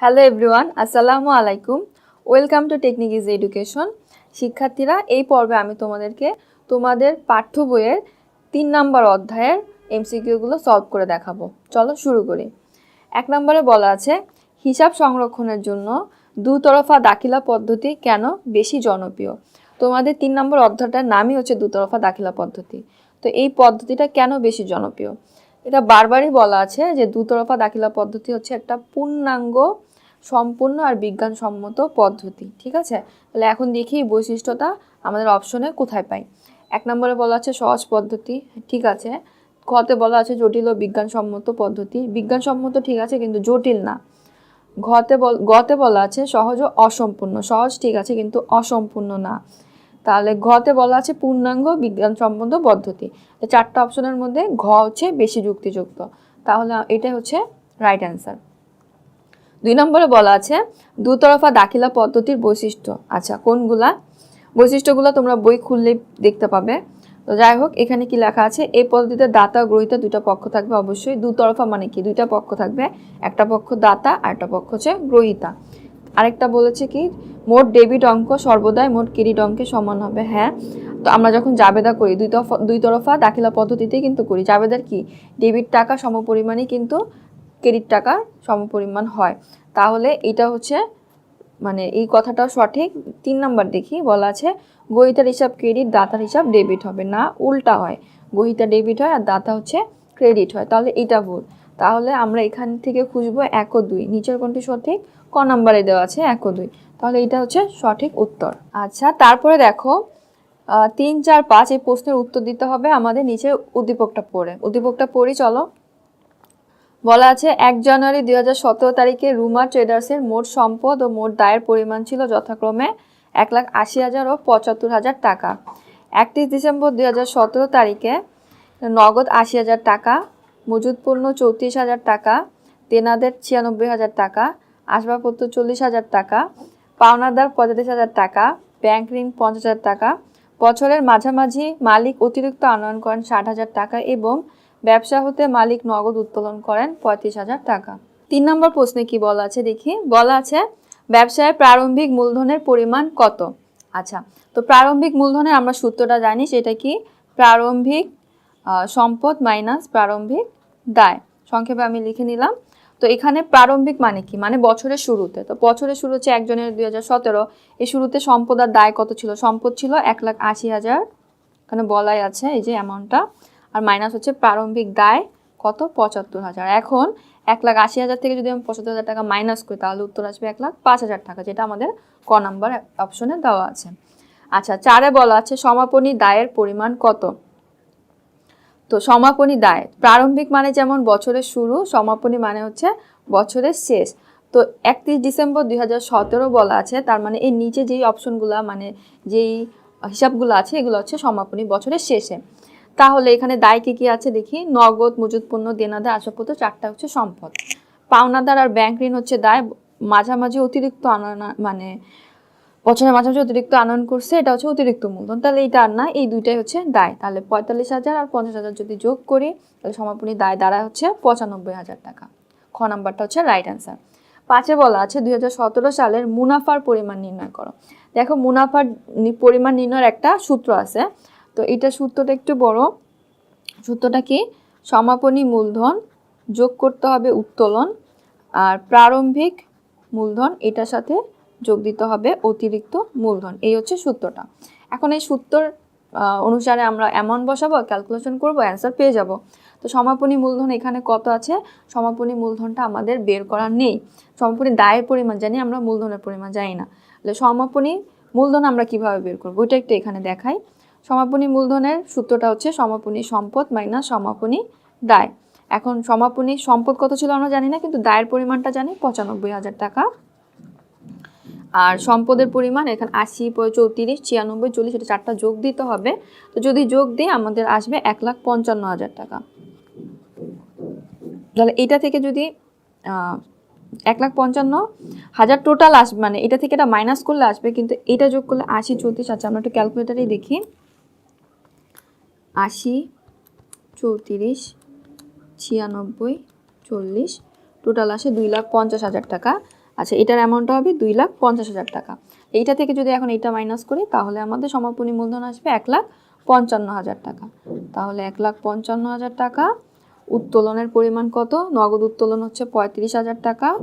Hello everyone আসসালামু আলাইকুম welcome to technic is education শিক্ষার্থীরা, এই পর্বে আমি তোমাদেরকে তোমাদের পাঠ্য বইয়ের তিন নম্বর অধ্যায়ের এমসিকিউগুলো সলভ করে দেখাবো। চলো শুরু করি। এক নম্বরে বলা আছে, হিসাব সংরক্ষণের জন্য দুতরফা দাখিলা পদ্ধতি কেন বেশি জনপ্রিয়? তোমাদের তিন নম্বর অধ্যায়টার নামই হচ্ছে দুতরফা দাখিলা পদ্ধতি। তো এই পদ্ধতিটা কেন বেশি জনপ্রিয়? এটা বারবারই বলা আছে যে দুতরফা দাখিলা পদ্ধতি হচ্ছে একটা পূর্ণাঙ্গ সম্পূর্ণ আর বিজ্ঞানসম্মত পদ্ধতি, ঠিক আছে? তাহলে এখন দেখি বৈশিষ্ট্যটা আমাদের অপশনে কোথায় পাই। এক নম্বরে বলা আছে সহজ পদ্ধতি, ঠিক আছে? খতে বলা আছে জটিল ও বিজ্ঞানসম্মত পদ্ধতি। বিজ্ঞানসম্মত ঠিক আছে, কিন্তু জটিল না। ঘতে বল, গতে বলা আছে সহজ ও অসম্পূর্ণ। সহজ ঠিক আছে, কিন্তু অসম্পূর্ণ না। তাহলে ঘতে বলা আছে পূর্ণাঙ্গ বিজ্ঞানসম্মত পদ্ধতি। চারটা অপশনের মধ্যে ঘ হচ্ছে বেশি যুক্তিযুক্ত। তাহলে এটাই হচ্ছে রাইট অ্যান্সার দুই নম্বরে বলা আছে, দুতরফা দাখিলা পদ্ধতির বৈশিষ্ট্য। আচ্ছা কোনগুলা? বৈশিষ্ট্যগুলো তোমরা বই খুললেই দেখতে পাবে। তো যাই হোক, এখানে কি লেখা আছে, এই পদ্ধতিতে দাতা, গ্রহিতা দুইটা পক্ষ থাকবে অবশ্যই। দুতরফা মানে কি? দুইটা পক্ষ থাকবে, একটা পক্ষ দাতা আর একটা পক্ষ হচ্ছে গ্রহিতা। আরেকটা বলেছে কি, মোট ডেবিট অঙ্ক সর্বদাই মোট ক্রেডিট অঙ্কে সমান হবে। হ্যাঁ তো আমরা যখন জাবেদা করি, দুই তরফা দুই তরফা দাখিলা পদ্ধতিতেই কিন্তু করি। জাবেদার কি? ডেবিট টাকা সমপরিমাণই কিন্তু ক্রেডিট টাকা সমপরিমাণ হয়। তাহলে এটা হচ্ছে মানে এই কথাটাও সঠিক। তিন নাম্বার দেখি, বলা আছে, গহিতার হিসাব ক্রেডিট, দাতার হিসাব ডেবিট হবে। না, উল্টা হয়। গহিতা ডেবিট হয় আর দাতা হচ্ছে ক্রেডিট হয়। তাহলে এটা ভুল। তাহলে আমরা এখান থেকে খুঁজবো এক ও দুই। নিচের কোনটি সঠিক? ক নাম্বারে দেওয়া আছে এক ও দুই। তাহলে এটা হচ্ছে সঠিক উত্তর। আচ্ছা তারপরে দেখো তিন, চার, পাঁচ এই প্রশ্নের উত্তর দিতে হবে আমাদের নিচে উদ্দীপকটা পড়ে। উদ্দীপকটা পড়ি, চলো। বলা আছে, এক জানুয়ারি দুই হাজার সতেরো তারিখে রুমা ট্রেডার্সের মোট সম্পদ ও মোট দায়ের পরিমাণ ছিল যথাক্রমে এক লাখ আশি হাজার ও পঁচাত্তর হাজার টাকা। একত্রিশ ডিসেম্বর দুই হাজার সতেরো তারিখে নগদ আশি হাজার টাকা মজুদ পণ্য চৌত্রিশ হাজার টাকা, তেনাদের ছিয়ানব্বই হাজার টাকা, আসবাবপত্র চল্লিশ হাজার টাকা, পাওনাদার পঁয়তাল্লিশ হাজার টাকা, ব্যাংক ঋণ পঞ্চাশ হাজার টাকা, বছরের মাঝামাঝি মালিক অতিরিক্ত আনয়ন করেন ষাট হাজার টাকা এবং ব্যবসা হতে মালিক নগদ উত্তোলন করেন পঁয়ত্রিশ হাজার টাকা। তিন নম্বর প্রশ্নে কি বলা আছে দেখি? বলা আছে, ব্যবসায় প্রারম্ভিক মূলধনের পরিমাণ কত? আচ্ছা তো প্রারম্ভিক মূলধনের আমরা সূত্রটা জানি, সেটা কি? প্রারম্ভিক সম্পদ মাইনাস প্রারম্ভিক দায়। সংক্ষেপে আমি লিখে নিলাম। তো এখানে প্রারম্ভিক মানে কি? মানে বছরের শুরুতে। তো বছরের শুরু হচ্ছে একজনের দুই হাজার সতেরো, এই শুরুতে সম্পদ আর দায় কত ছিল? সম্পদ ছিল এক লাখ আশি হাজার। এখানে বলাই আছে এই যে অ্যামাউন্টটা আর মাইনাস হচ্ছে প্রারম্ভিক দায় কত? পঁচাত্তর হাজার। এখন এক লাখ আশি হাজার থেকে যদি আমি পঁচাত্তর হাজার টাকা মাইনাস করি, তাহলে উত্তর আসবে এক লাখ পাঁচ হাজার টাকা, যেটা আমাদের ক নাম্বার অপশনে দেওয়া আছে। আচ্ছা চারে বলা আছে সমাপনী দায়ের পরিমাণ কত? তো সমাপনী দায়, প্রারম্ভিক মানে যেমন বছরের শুরু, সমাপনী মানে হচ্ছে বছরের শেষ। তো একত্রিশ ডিসেম্বর দুই হাজার সতেরো বলা আছে, তার মানে এই নিচে যেই অপশনগুলো মানে যেই হিসাবগুলো আছে, এগুলো হচ্ছে সমাপনী বছরের শেষে। তাহলে এখানে দায় কী কী আছে দেখি? নগদ মজুদ পণ্য দেনাদার, আসবাবপত্র চারটা হচ্ছে সম্পদ। পাওনাদার আর ব্যাংক ঋণ হচ্ছে দায়। মাঝামাঝি অতিরিক্ত মানে বছরের মাঝামাঝি অতিরিক্ত আনয়ন করছে, এটা হচ্ছে অতিরিক্ত মূলধন। তাহলে এইটা আর না, এই দুইটাই হচ্ছে দায়। তাহলে পঁয়তাল্লিশ হাজার আর পঞ্চাশ হাজার যদি যোগ করি, তাহলে সমাপনী দায় দ্বারা হচ্ছে পঁচানব্বই হাজার টাকা। খ নাম্বারটা হচ্ছে রাইট অ্যান্সার পাঁচে বলা আছে, দুই হাজার সতেরো সালের মুনাফার পরিমাণ নির্ণয় করো। দেখো, মুনাফার পরিমাণ নির্ণয়ের একটা সূত্র আছে। তো এটা সূত্রটা একটু বড়। সূত্রটা কি? সমাপনী মূলধন যোগ করতে হবে উত্তোলন আর প্রারম্ভিক মূলধন এটার সাথে যোগ দিতে হবে অতিরিক্ত মূলধন। এই হচ্ছে সূত্রটা। এখন এই সূত্র অনুসারে আমরা অ্যামাউন্ট বসাবো ক্যালকুলেশন করব অ্যান্সার পেয়ে যাব। তো সমাপনী মূলধন এখানে কত আছে? সমাপনী মূলধনটা আমাদের বের করার নেই। সমাপনী দায়ের পরিমাণ জানি, আমরা মূলধনের পরিমাণ জানি না। তাহলে সমাপনী মূলধন আমরা কীভাবে বের করব? ওইটা একটু এখানে দেখাই। সমাপনী মূলধনের সূত্রটা হচ্ছে সমাপনী সম্পদ মাইনাস সমাপনী দায়। এখন সমাপনী সম্পদ কত ছিল আমরা জানি না, কিন্তু দায়ের পরিমাণটা জানি পঁচানব্বই হাজার টাকা। আর সম্পদের পরিমাণ এখানে আশি, চৌত্রিশ, ছিয়ানব্বই, চল্লিশ, এটা চারটা যোগ দিতে হবে। তো যদি যোগ দিই, আমাদের আসবে এক লাখ পঞ্চান্ন হাজার টাকা। তাহলে এটা থেকে যদি এক লাখ পঞ্চান্ন হাজার টোটাল আসবে মানে এটা থেকে এটা মাইনাস করলে আসবে, কিন্তু এটা যোগ করলে আশি, চৌত্রিশ আচ্ছা আমরা একটু ক্যালকুলেটারেই দেখি। আশি, চৌত্রিশ, ছিয়ানব্বই, চল্লিশ। টোটাল আসে দুই লাখ পঞ্চাশ হাজার টাকা। আচ্ছা এটার অ্যামাউন্টটা হবে দুই লাখ পঞ্চাশ হাজার টাকা। এইটা থেকে যদি এখন এইটা মাইনাস করি, তাহলে আমাদের সমাপনী মূলধন আসবে এক লাখ পঞ্চান্ন হাজার টাকা। তাহলে এক লাখ পঞ্চান্ন হাজার টাকা। উত্তোলনের পরিমাণ কত? নগদ উত্তোলন হচ্ছে পঁয়ত্রিশ হাজার টাকা।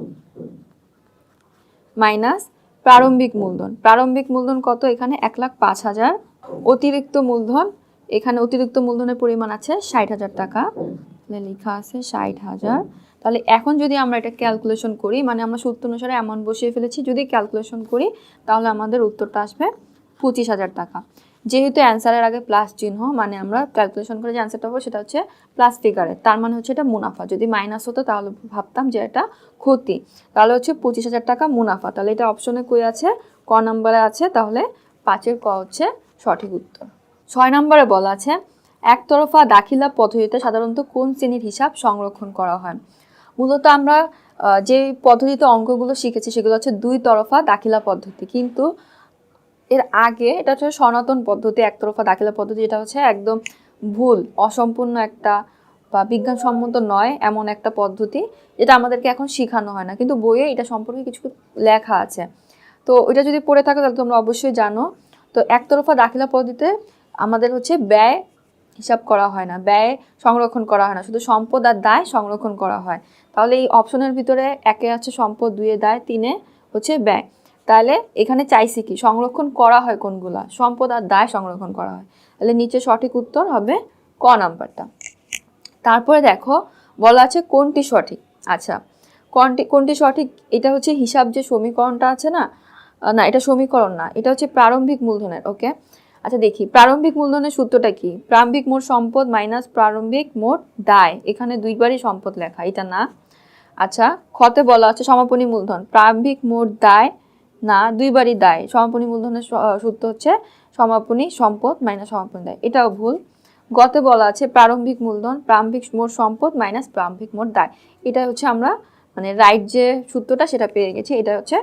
মাইনাস প্রারম্ভিক মূলধন। প্রারম্ভিক মূলধন কত? এখানে এক লাখ পাঁচ হাজার। অতিরিক্ত মূলধন এখানে অতিরিক্ত মূলধনের পরিমাণ আছে ষাট হাজার টাকা। লেখা আছে ষাট হাজার। তাহলে এখন যদি আমরা এটা ক্যালকুলেশন করি মানে আমরা সূত্র অনুসারে অ্যামাউন্ট বসিয়ে ফেলেছি, যদি ক্যালকুলেশন করি, তাহলে আমাদের উত্তরটা আসবে পঁচিশ হাজার টাকা। যেহেতু অ্যান্সারের আগে প্লাস চিহ্ন মানে আমরা ক্যালকুলেশন করে যে অ্যান্সারটা পাবো সেটা হচ্ছে প্লাস ফিগারে তার মানে হচ্ছে এটা মুনাফা। যদি মাইনাস হতো তাহলে ভাবতাম যে এটা ক্ষতি। তাহলে হচ্ছে পঁচিশ হাজার টাকা মুনাফা। তাহলে এটা অপশনে কই আছে? ক নম্বরে আছে? তাহলে পাঁচের ক হচ্ছে সঠিক উত্তর। ছয় নম্বরে বলা আছে, একতরফা দাখিলা পদ্ধতিতে সাধারণত কোন শ্রেণির হিসাব সংরক্ষণ করা হয়? মূলত আমরা যে পদ্ধতিতে অঙ্কগুলো শিখেছি সেগুলো হচ্ছে দুই তরফা দাখিলা পদ্ধতি। কিন্তু এর আগে এটা হচ্ছে সনাতন পদ্ধতি, একতরফা দাখিলা পদ্ধতি এটা হচ্ছে একদম ভুল, অসম্পূর্ণ একটা বা বিজ্ঞানসম্মত নয় এমন একটা পদ্ধতি, যেটা আমাদেরকে এখন শেখানো হয় না। কিন্তু বইয়ে এটা সম্পর্কে কিছু লেখা আছে। তো ওইটা যদি পড়ে থাকো তাহলে তোমরা অবশ্যই জানো। তো একতরফা দাখিলা পদ্ধতিতে আমাদের হচ্ছে ব্যয় হিসাব করা হয় না, ব্যয় সংরক্ষণ করা হয় না, শুধু সম্পদ আর দায় সংরক্ষণ করা হয়। তাহলে এই অপশনের ভিতরে একে আছে সম্পদ, দুয়ে দায়, তিনে হচ্ছে ব্যয়। তাহলে এখানে চাইছি কি? সংরক্ষণ করা হয় কোনগুলা? সম্পদ আর দায় সংরক্ষণ করা হয়। তাহলে নিচে সঠিক উত্তর হবে ক নাম্বারটা। তারপরে দেখো, বলা আছে কোনটি সঠিক? আচ্ছা কোনটি কোনটি সঠিক? এটা হচ্ছে হিসাব যে সমীকরণটা আছে না? না, এটা সমীকরণ না, এটা হচ্ছে প্রারম্ভিক মূলধনের, ওকে? আচ্ছা দেখি। প্রারম্ভিক মূলধনের সূত্রটা কি? প্রারম্ভিক মোট সম্পদ মাইনাস প্রারম্ভিক মোট দায়। এখানে দুইবারই সম্পদ লেখা, এটা না? আচ্ছা খতে বলা আছে সমাপনী মূলধন। প্রারম্ভিক মোট দায় না, দুইবারই দায়। সমাপনী মূলধনের সূত্র হচ্ছে সমাপনী সম্পদ মাইনাস সমাপনী দায়। এটাও ভুল। গতে বলা আছে প্রারম্ভিক মূলধন, প্রারম্ভিক মোট সম্পদ মাইনাস প্রারম্ভিক মোট দায়। এটা হচ্ছে আমরা মানে রাইট যে সূত্রটা, সেটা পেয়ে গেছি। এটা হচ্ছে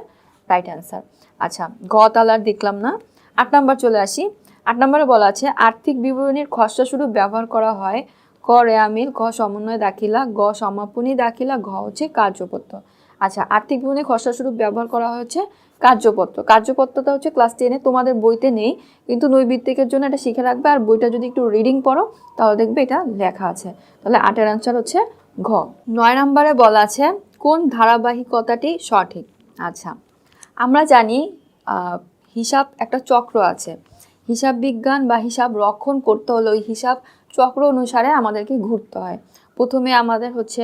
রাইট অ্যান্সার আচ্ছা গ তালার দেখলাম না। আট নাম্বার চলে আসি। আট নম্বরে বলা আছে, আর্থিক বিবরণীর খসড়া স্বরূপ ব্যবহার করা হয় ক রেয়ামিল ক সমন্বয়, দাখিলা, গ, সমাপনী, দাখিলা, ঘ হচ্ছে কার্যপত্র। আচ্ছা আর্থিক বিবরণী খসড়া স্বরূপ ব্যবহার করা হচ্ছে কার্যপত্র। কার্যপত্রটা হচ্ছে ক্লাস টেনে তোমাদের বইতে নেই, কিন্তু নৈবিত্তিকের জন্য এটা শিখে রাখবে, আর বইটা যদি একটু রিডিং পড়ো, তাহলে দেখবে এটা লেখা আছে। তাহলে আটের অ্যান্সার হচ্ছে ঘ। নয় নম্বরে বলা আছে, কোন ধারাবাহিকতাটি সঠিক? আচ্ছা আমরা জানি হিসাব একটা চক্র আছে। হিসাব বিজ্ঞান বা হিসাব রক্ষণ করতে হলে ওই হিসাব চক্র অনুসারে আমাদেরকে ঘুরতে হয়। প্রথমে আমাদের হচ্ছে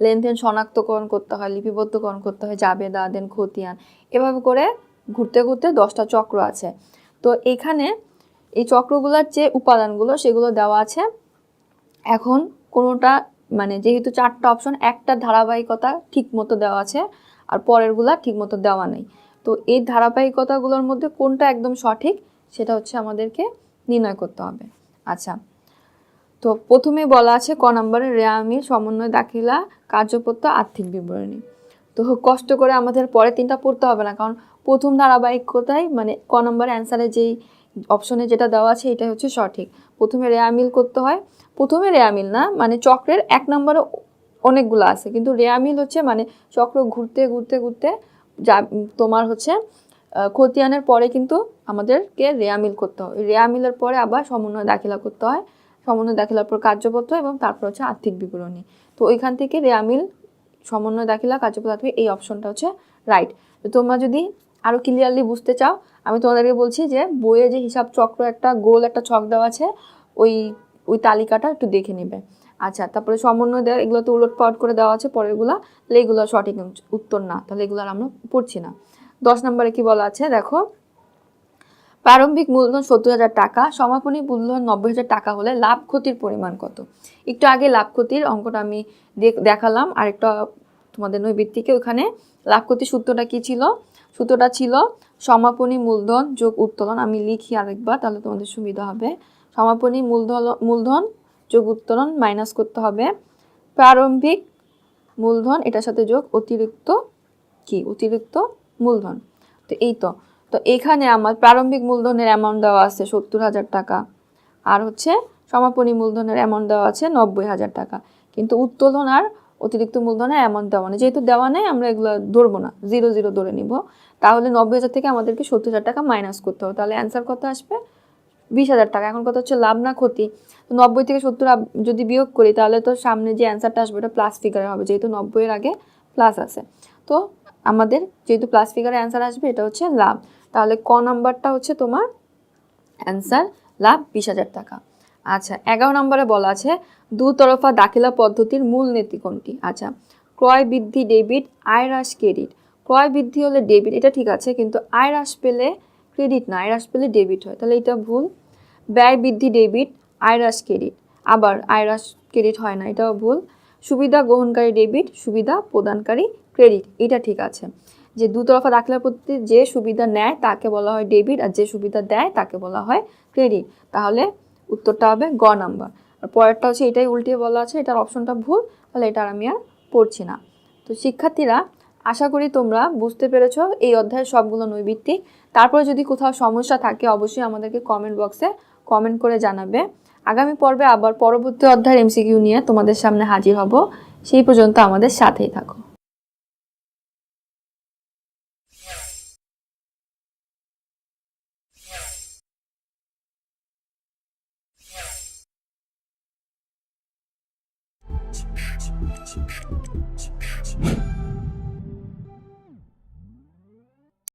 লেনদেন শনাক্তকরণ করতে হয়, লিপিবদ্ধকরণ করতে হয় জাবেদা দেন খতিয়ান। এভাবে করে ঘুরতে ঘুরতে দশটা চক্র আছে। তো এখানে এই চক্রগুলোর যে উপাদানগুলো, সেগুলো দেওয়া আছে। এখন কোনোটা মানে যেহেতু চারটা অপশন একটা ধারাবাহিকতা ঠিক মতো দেওয়া আছে আর পরেরগুলা ঠিক মতো দেওয়া নেই। তো এই ধারাবাহিকতাগুলোর মধ্যে কোনটা একদম সঠিক সেটা হচ্ছে আমাদেরকে নির্ণয় করতে হবে। আচ্ছা তো প্রথমে বলা আছে ক নম্বরে রেয়ামিল সমন্বয়, দাখিলা, কার্যপত্র, আর্থিক বিবরণী। তো কষ্ট করে আমাদের পরে তিনটা পড়তে হবে না, কারণ প্রথম ধারাবাহিকতাই মানে ক নম্বরে অ্যান্সারে যেই অপশনে যেটা দেওয়া আছে এটাই হচ্ছে সঠিক। প্রথমে রেয়ামিল করতে হয়। প্রথমে রেয়ামিল না মানে চক্রের এক নম্বরে অনেকগুলো আছে, কিন্তু রেয়ামিল হচ্ছে মানে চক্র ঘুরতে ঘুরতে ঘুরতে যা তোমার হচ্ছে খতিয়ানের পরে কিন্তু আমাদেরকে রেয়ামিল করতে হয়। রেয়ামিলের পরে আবার সমন্বয় দাখিলা করতে হয়। সমন্বয় দাখিলার পর কার্যপত্র এবং তারপর হচ্ছে আর্থিক বিবরণী। তো ওইখান থেকে রেয়ামিল সমন্বয় দাখিলা, কার্যপত্র আর্থিক এই অপশনটা হচ্ছে রাইট তো তোমরা যদি আরও ক্লিয়ারলি বুঝতে চাও, আমি তোমাদেরকে বলছি যে বইয়ে যে হিসাব চক্র একটা, গোল একটা ছক দেওয়া আছে, ওই ওই তালিকাটা একটু দেখে নেবে। আচ্ছা তারপরে সমন্বয় দেওয়া এগুলো তো উলট পালট করে দেওয়া আছে, পরেরগুলা, তাহলে এগুলো সঠিক উত্তর না, তাহলে এগুলো আর আমরা পড়ছি না। দশ নম্বরে কি বলা আছে? দেখো, প্রারম্ভিক মূলধন সত্তর হাজার টাকা, সমাপনী মূলধন নব্বই হাজার টাকা হলে লাভ ক্ষতির পরিমাণ কত? একটু আগে লাভ ক্ষতির অঙ্কটা আমি দেখ- দেখালাম, আরেকটা তোমাদের নৈবিত্তিকে ওখানে। লাভ ক্ষতির সূত্রটা কি ছিল? সূত্রটা ছিল সমাপনী মূলধন যোগ উত্তোলন, আমি লিখি আরেকবার, তাহলে তোমাদের সুবিধা হবে। সমাপনী মূলধন মূলধন যোগ উত্তোলন মাইনাস করতে হবে। প্রারম্ভিক মূলধন এটার সাথে যোগ অতিরিক্ত কি? অতিরিক্ত মূলধন। তো এই তো। তো এখানে আমার প্রারম্ভিক মূলধনের অ্যামাউন্ট দেওয়া আছে সত্তর হাজার টাকা। আর হচ্ছে সমাপনী মূলধনের অ্যামাউন্ট দেওয়া আছে নব্বই হাজার টাকা। কিন্তু উত্তোলন আর অতিরিক্ত মূলধনের অ্যামাউন্ট দেওয়া নেই। যেহেতু দেওয়া নেই, আমরা এগুলো ধরবো না। জিরো জিরো ধরে নিব। তাহলে নব্বই হাজার থেকে আমাদেরকে সত্তর হাজার টাকা মাইনাস করতে হবে। তাহলে অ্যান্সার কত আসবে? বিশ হাজার টাকা। এখন কথা হচ্ছে লাভ না ক্ষতি। তো নব্বই থেকে সত্তর যদি বিয়োগ করি, তাহলে তো সামনে যে অ্যান্সারটা আসবে, ওটা প্লাস ফিগারে হবে। যেহেতু নব্বইয়ের আগে প্লাস আছে। তো আমাদের যেহেতু প্লাস ফিগারে অ্যান্সার আসবে, এটা হচ্ছে লাভ। তাহলে ক নাম্বারটা হচ্ছে তোমার অ্যান্সার লাভ বিশ হাজার টাকা। আচ্ছা এগারো নম্বরে বলা আছে, দুতরফা দাখিলা পদ্ধতির মূল নীতি কোনটি? আচ্ছা ক্রয় বৃদ্ধি ডেবিট আয় হ্রাস ক্রেডিট ক্রয় বৃদ্ধি হলে ডেবিট এটা ঠিক আছে, কিন্তু আয় হ্রাস পেলে ক্রেডিট না, আয় হ্রাস পেলে ডেবিট হয়। তাহলে এটা ভুল। ব্যয় বৃদ্ধি ডেবিট আয় হ্রাস ক্রেডিট আবার আয় হ্রাস ক্রেডিট হয় না, এটাও ভুল। সুবিধা গ্রহণকারী ডেবিট সুবিধা প্রদানকারী ক্রেডিট এটা ঠিক আছে। যে দুতরফা দাখিলা পদ্ধতি যে সুবিধা নেয় তাকে বলা হয় ডেবিট আর যে সুবিধা দেয় তাকে বলা হয় ক্রেডিট তাহলে উত্তরটা হবে গ নাম্বার। আর পরেরটা হচ্ছে এটাই উল্টে বলা আছে, এটার অপশনটা ভুল, তাহলে এটা আমি আর পড়ছি না। তো শিক্ষার্থীরা, আশা করি তোমরা বুঝতে পেরেছ এই অধ্যায়ের সবগুলো নৈবিত্তিক। তারপরে যদি কোথাও সমস্যা থাকে, অবশ্যই আমাদেরকে কমেন্ট বক্সে কমেন্ট করে জানাবে। আগামী পর্বে আবার পরবর্তী অধ্যায়ের এমসিকিউ নিয়ে তোমাদের সামনে হাজির হব। সেই পর্যন্ত আমাদের সাথেই থাকো।